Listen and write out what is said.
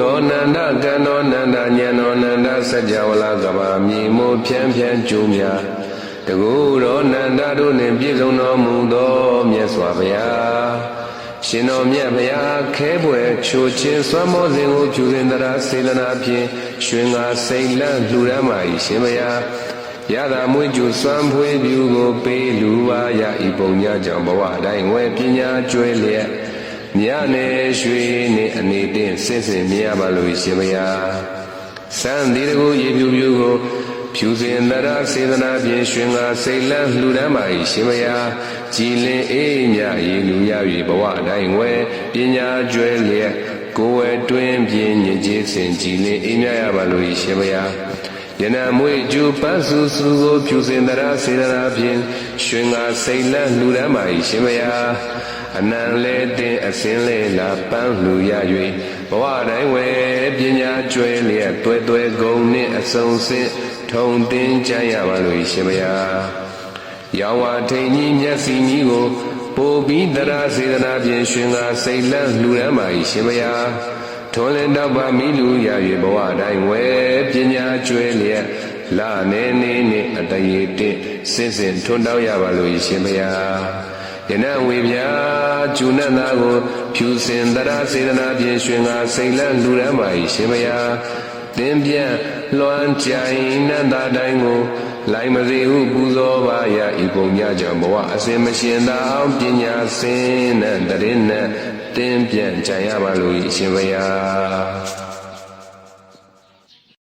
တော်နန္ဒကံတော်နန္ဒဉာဏ်တော်နန္ဒစัจ java လာကဘာမြေမို့ဖြန်းဖြန်းကျိုးများတကူတော်နန္ဒတို့နှင့်ပြည့်စုံတော်မူသောမြတ်စွာဘုရားရှင်တော်မြတ်ဘုရားခဲပွဲချိုချင်းစွမ်းမောစဉ်ကိုဖြူစင်တရာစေတနာဖြင့်ရွှင်ငါစိတ်လန့်လှူရမ်းပါ၏ရှင်ဘုရားရတာမွေးကျူစွမ်းဖွေးပြူကိုပေးလူပါရဤပုံညကြောင့်ဘဝတိုင်းဝဲပညာကျွဲလျက် မြနဲ့ရွှေနဲ့အနေတင်စင်စင်မြင်ရပါလို့ရှင်ဘုရားစံဒီတကူရေပြူပြူကိုဖြူစင်တရာစေတနာဖြင့်ရွှင်ငါစိတ်လန့်လှူရမ်းပါ၏ရှင်ဘုရားကြည်လင်အေးမြရေလူရ၍ဘဝတိုင်းဝဲပညာကျွဲလျက်ကိုယ်ဝဲတွင်ပြင်းညစ်ကြေးစင်ကြည်လင်အေးမြရပါလို့ရှင်ဘုရား ယနမွေကျူပန်းစုစုကိုဖြူစင်တရာစေတနာဖြင့်ရွှင်ငါစိတ်လန့်လှူရမ်းပါ၏ရှင်ဘုရားအနံလဲတင်အစင်းလဲလာပန်းလှူရ၍ဘဝတိုင်းဝဲပညာကျွဲလျက်တွဲတွဲကုန်နှင့်အစုံစင်ထုံတင်ကြရပါလို့ရှင်ဘုရားရောင်ဝါထိန်ကြီးမျက်စိကြီးကိုပိုပြီးတရာစေတနာဖြင့်ရှင်ငါစိတ်လန့်လှူရမ်းပါ၏ရှင်ဘုရား ထွန်လင်းတော့ပါမိလူရ၍ဘဝတိုင်းဝဲပညာကျွဲလျက်လာနေနေနှင့်အတရေတင့်စင်စင်ထွန်းတောက်ရပါလို့ရှင်ဘုရားယနဝေဗျာကျူနတ်သားကိုဖြူစင်တရာစေတနာဖြင့်ရွှင်ငါစိတ်လန့်လူရမ်းပါ၏ရှင်မယားတင်းပြန့်လွှမ်းကြိုင်နတ်သားတိုင်းကိုလိုင်မစေဟုပူဇော်ပါရဤပုံညကြောင့်ဘဝအစဉ်မရှင်သာအောင်ပညာစင်နဲ့တရင်နဲ့ တင်းပြန့်ကြံရပါလို့၏ရှင်မယား